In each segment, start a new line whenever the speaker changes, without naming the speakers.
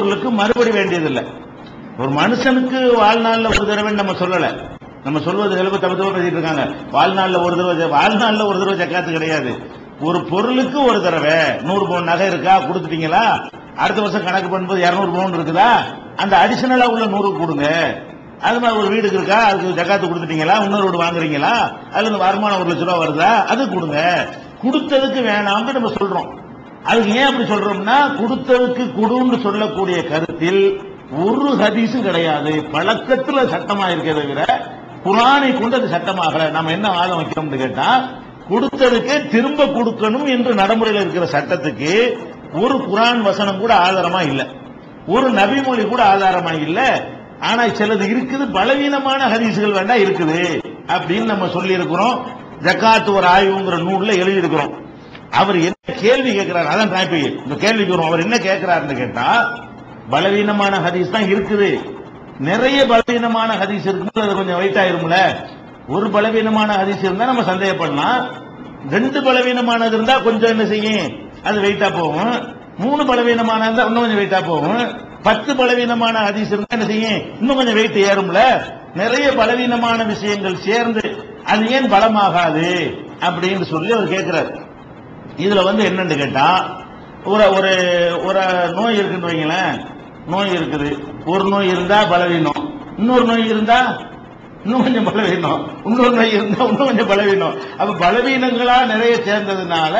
பொருளுக்கு மறுபடி வேண்டியதில்லை. ஒரு மனுஷனுக்கு வாழ்நாளில் ஒரு தடவை நம்ம சொல்லல. நம்ம சொல்வது எழுப தப்பு தப்பு பேசிட்டு இருக்காங்க. வாழ்நாள்ல ஒரு தடவை வாழ்நாள்ல ஒரு தடவை ஜக்காத்து கிடையாது. ஒரு பொருளுக்கு ஒரு தடவை நூறு பவுன் நகை இருக்கா? கொடுத்துட்டீங்களா? அடுத்த வருஷம் கணக்கு பண்ணும்போது இரநூறு பவுன் இருக்குதா? அந்த அடிஷனலா உள்ள நூறு கொடுங்க. அது மாதிரி ஒரு வீடுக்கு இருக்கா? அதுக்கு ஜக்காத்து கொடுத்துட்டீங்களா? இன்னொரு வீடு வாங்குறீங்களா? அதுல இருந்து வருமானம் ஒரு லட்ச ரூபா வருதா? அது கொடுங்க. கொடுத்ததுக்கு வேணாம்னு நம்ம சொல்றோம். அதுக்கு ஏன் அப்படி சொல்றோம்னா கொடுத்ததுக்கு கொடுன்னு சொல்லக்கூடிய கருத்தில் ஒரு ஹதீஸும் கிடையாது. பழக்கத்துல சட்டமா இருக்கே தவிர குரானை கொண்டு அது சட்டமாகல. நம்ம என்ன வாதம் வைக்கிறோம்னு கேட்டா கொடுத்ததுக்கு திரும்ப கொடுக்கணும் என்று நடைமுறையில் இருக்கிற சட்டத்துக்கு ஒரு குரான் வசனம் கூட ஆதாரமா இல்ல. ஒரு நபிமொழி கூட ஆதாரமா இல்ல. ஆனா சிலது இருக்குது பலவீனமான ஹரிசுகள் வேண்டா இருக்குது அப்படின்னு நம்ம சொல்லி இருக்கிறோம் ஜக்காத்து ஒரு ஆய்வுங்கிற நூல்ல எழுதியிருக்கிறோம். அவர் என்ன கேள்வி கேட்கிறார்? அதான் நான் இந்த கேள்விக்கு வரும் அவர் என்ன கேட்கிறாருன்னு கேட்டா பலவீனமான ஹதீஸ் தான் இருக்குது. நிறைய பலவீனமான ஹதீஸ் இருக்கும்போது அது கொஞ்சம் வெயிட் ஆயிரும்ல. ஒரு பலவீனமான ஹதீஸ் இருந்தா நம்ம சந்தேகப்படலாம். ரெண்டு பலவீனமானது இருந்தா கொஞ்சம் என்ன செய்யும்? அது வெயிட்டா போகும். மூணு பலவீனமான இருந்தா இன்னும் கொஞ்சம் வெயிட்டா போகும். பத்து பலவீனமான ஹதீஸ் இருந்தா என்ன செய்யும்? இன்னும் கொஞ்சம் வெயிட் ஏறும்ல. நிறைய பலவீனமான விஷயங்கள் சேர்ந்து அது ஏன் பலமாகாது? அப்படின்னு சொல்லி அவர் கேட்கிறார். இதுல வந்து என்னன்னு கேட்டா ஒரு ஒரு ஒரு நோய் இருக்குன்னு வைங்களேன். நோய் இருக்குது. ஒரு நோய் இருந்தா பலவீனம். இன்னொரு நோய் இருந்தா இன்னும் கொஞ்சம் பலவீனம். இன்னொரு நோய் இருந்தா இன்னும் கொஞ்சம் பலவீனம். அப்ப பலவீனங்களா நிறைய சேர்ந்ததுனால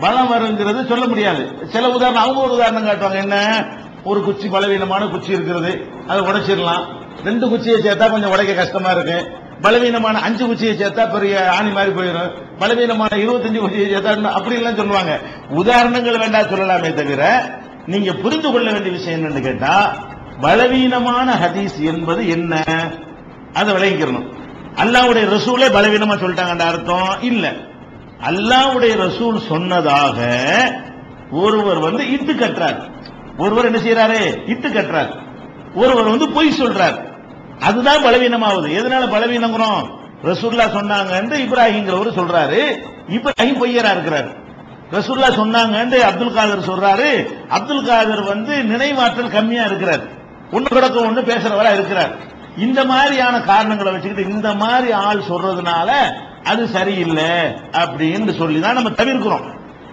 பலம் வருங்கிறது சொல்ல முடியாது. சில உதாரணம் அவங்க ஒரு உதாரணம் காட்டுவாங்க. என்ன? ஒரு குச்சி பலவீனமான குச்சி இருக்கிறது அதை உடைச்சிடலாம். ரெண்டு குச்சியை சேர்த்தா கொஞ்சம் உடைக்க கஷ்டமா இருக்கு. பலவீனமான அஞ்சு குச்சியை சேர்த்தா பெரிய ஆணி மாதிரி போயிடும். பலவீனமான இருபத்தஞ்சு குச்சியை சேர்த்தா அப்படி எல்லாம் சொல்லுவாங்க. உதாரணங்கள் வேண்டாம் சொல்லலாமே தவிர நீங்க புரிந்து கொள்ள வேண்டிய விஷயம் என்னன்னு கேட்டா பலவீனமான ஹதீஸ் என்பது என்ன? அதை விளங்கிக்கிறணும் அல்லாவுடைய ரசூலே பலவீனமா சொல்லிட்டாங்கன்ற அர்த்தம் இல்ல. அல்லாவுடைய ரசூல் சொன்னதாக ஒருவர் வந்து இட்டு கட்டுறார். ஒருவர் என்ன செய்யறாரு இட்டு கட்டுறார். ஒருவர் வந்து பொய் சொல்றார். அதுதான் பலவீனமாவது. எதனால பலவீனங்கிறோம்? ரசூல்லா சொன்னாங்கன்னு இப்ராஹிம்ங்கிறவர் சொல்றாரு. இப்ராஹிம் பொய்யரா இருக்கிறார். ரசூல்லா சொன்னாங்கன்னு அப்துல் காதர் சொல்றாரு. அப்துல் காதர் வந்து நினைவாற்றல் கம்மியா இருக்கிறார். ஒண்ணு கிடக்க ஒண்ணு பேசுறவரா இருக்கிறார். இந்த மாதிரியான காரணங்களை வச்சுக்கிட்டு இந்த மாதிரி ஆள் சொல்றதுனால அது சரியில்லை அப்படின்னு சொல்லி தான் நம்ம தவிர்க்கிறோம்.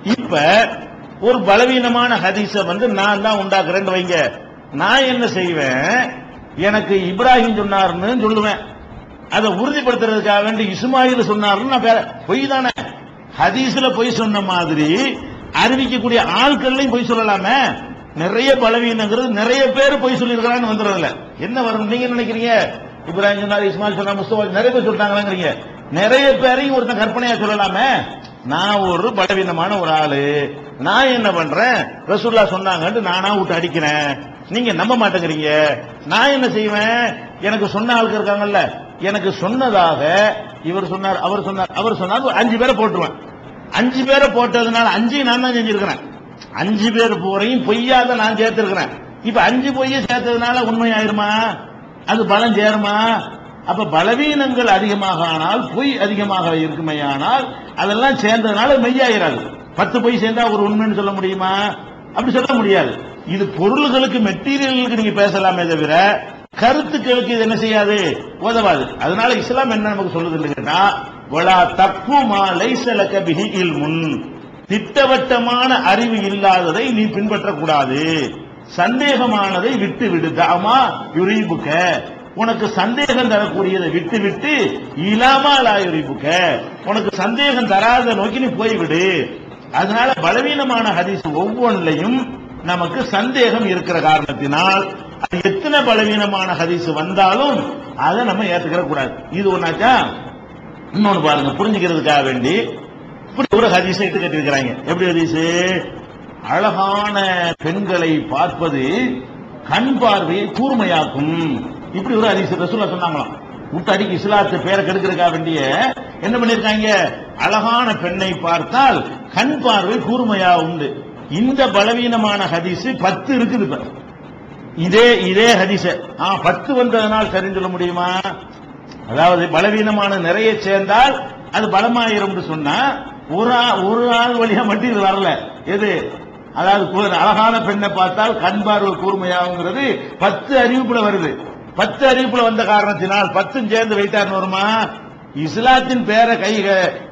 இப்ப ஒரு பலவீனமான ஹதீஸை வந்து நான் தான் உண்டாக்குறேன்னு வைங்க. நான் என்ன செய்வேன்? எனக்கு இப்ராஹிம் சொன்னார்னு சொல்லுவேன். அதை உறுதிப்படுத்துறதுக்காக வேண்டி இஸ்மாயில் சொன்னார்னு நான் பே- பொய் தானே. ஹதீஸ்ல பொய் சொன்ன மாதிரி அறிவிக்கக்கூடிய ஆட்கள்லையும் பொய் சொல்லலாமே. நிறைய பலவீனங்கிறது நிறைய பேர் பொய் சொல்லியிருக்கிறான்னு வந்துடுறதுல என்ன வரும் நீங்க நினைக்கிறீங்க? இப்ராஹிம் சொன்னார் இஸ்மாயில் சொன்னார் முஸ்தபா நிறைய பேர் சொல்லிட்டாங்களாங்கிறீங்க. நிறைய பேரையும் ஒருத்தன் கற்பனையா சொல்லலாமே. நான் ஒரு பலவீனமான ஒரு ஆளு. நான் என்ன பண்றேன்? ரசூல்லா சொன்னாங்கன்ட்டு நானா விட்டு அடிக்கிறேன். நீங்க நம்ப மாட்டேங்கிறீங்க. நான் என்ன செய்வேன்? எனக்கு சொன்ன ஆளுக்கு இருக்காங்கல்ல எனக்கு சொன்னதாக இவர் சொன்னார் அவர் சொன்னார் அவர் சொன்னார் அஞ்சு பேரை போட்டுருவேன். அஞ்சு பேரை போட்டதுனால அஞ்சு நான் தான் செஞ்சிருக்கிறேன். அஞ்சு பேர் போறையும் பொய்யாத நான் சேர்த்திருக்கிறேன். இப்ப அஞ்சு பொய்ய சேர்த்ததுனால உண்மை ஆயிருமா அது பலம் சேருமா? அப்ப பலவீனங்கள் அதிகமாக ஆனால் பொய் அதிகமாக இருக்குமையானால் அதெல்லாம் சேர்ந்ததுனால மெய்யாயிராது. பத்து பொய் சேர்ந்தா ஒரு உண்மைன்னு சொல்ல முடியுமா? அப்படி சொல்ல முடியாது. இது பொருள்களுக்கு மெட்டீரியலுக்கு நீங்க பேசலாமே தவிர கருத்துக்களுக்கு இது என்ன செய்யாது? உதவாது. அதனால இஸ்லாம் என்ன நமக்கு சொல்லுது கேட்டா வலா தக்குமா லைசலக பிஹி முன் திட்டவட்டமான அறிவு இல்லாததை நீ பின்பற்றக்கூடாது. சந்தேகமானதை விட்டு விடு தாமா யுரிபுக்க உனக்கு சந்தேகம் தரக்கூடியதை விட்டு விட்டு இலாமா உனக்கு சந்தேகம் தராத நோக்கி நீ போய்விடு. அதனால பலவீனமான ஹதீஸ் ஒவ்வொன்றிலையும் நமக்கு சந்தேகம் இருக்கிற காரணத்தினால் அது எத்தனை பலவீனமான ஹதீஸ் வந்தாலும் அதை நம்ம ஏத்துக்கிற கூடாது. இது ஒன்னாச்சா இன்னொன்னு பாருங்க புரிஞ்சுக்கிறதுக்காக வேண்டி. இப்படி ஒரு ஹதீஸை இட்டு கட்டிருக்கிறாங்க. எப்படி ஹதீஸ்? அழகான பெண்களை பார்ப்பது கண் பார்வையை கூர்மையாக்கும். இப்படி ஒரு அதிசய ரசூலா சொன்னாங்களாம். முட்டடிக்கு இஸ்லாத்து பேரை கெடுக்கிறக்கா வேண்டிய என்ன பண்ணிருக்காங்க அழகான பெண்ணை பார்த்தால் கண் பார்வை கூர்மையா உண்டு. இந்த பலவீனமான ஹதீஸ் பத்து இருக்குது இப்ப. இதே இதே ஹதீச ஆ பத்து வந்ததனால் சரின்னு சொல்ல முடியுமா? அதாவது பலவீனமான நிறைய சேர்ந்தால் அது பலமாயிரும் சொன்னா ஒரு ஒரு ஆள் வழியா மட்டும் இது வரல. எது? அதாவது அழகான பெண்ணை பார்த்தால் கண் பார்வை கூர்மையாகுங்கிறது பத்து அறிவிப்புல வருது. பத்து அறிவிப்புல வந்த காரணத்தினால் பத்தும் சேர்ந்து வைத்தார் வருமா? இஸ்லாத்தின் பேரை கை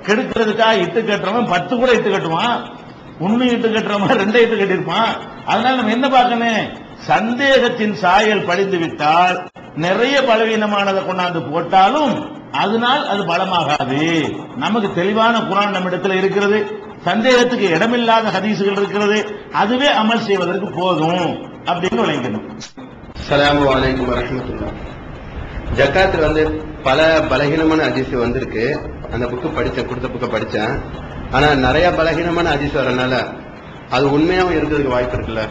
கெடுக்கிறதுக்காக இட்டு கட்டுறவன் பத்து கூட இட்டு கட்டுவான். ஒண்ணு இட்டு கட்டுறவன் ரெண்டை இட்டு கட்டிருப்பான் அதனால நம்ம என்ன பார்க்கணும்? சந்தேகத்தின் சாயல் படிந்து விட்டால் நிறைய பலவீனமானதை கொண்டாந்து போட்டாலும் அதனால் அது பலமாகாது. நமக்கு தெளிவான குரான் நம்ம இடத்துல இருக்கிறது. சந்தேகத்துக்கு இடமில்லாத ஹதீசுகள் இருக்கிறது. அதுவே அமல் செய்வதற்கு போதும் அப்படின்னு விளங்கணும்
அஸ்லாம் வலைக்கம் வரமத்துல்லா ஜக்காத்துல வந்து பல பலகீனமான அதிசு வந்திருக்கு. அந்த புக்கு படித்தேன் கொடுத்த புக்கை படித்தேன் ஆனால் நிறைய பலகீனமான அதிசு வரனால அது உண்மையாகவும் இருக்கிறதுக்கு வாய்ப்பு இருக்குல்ல?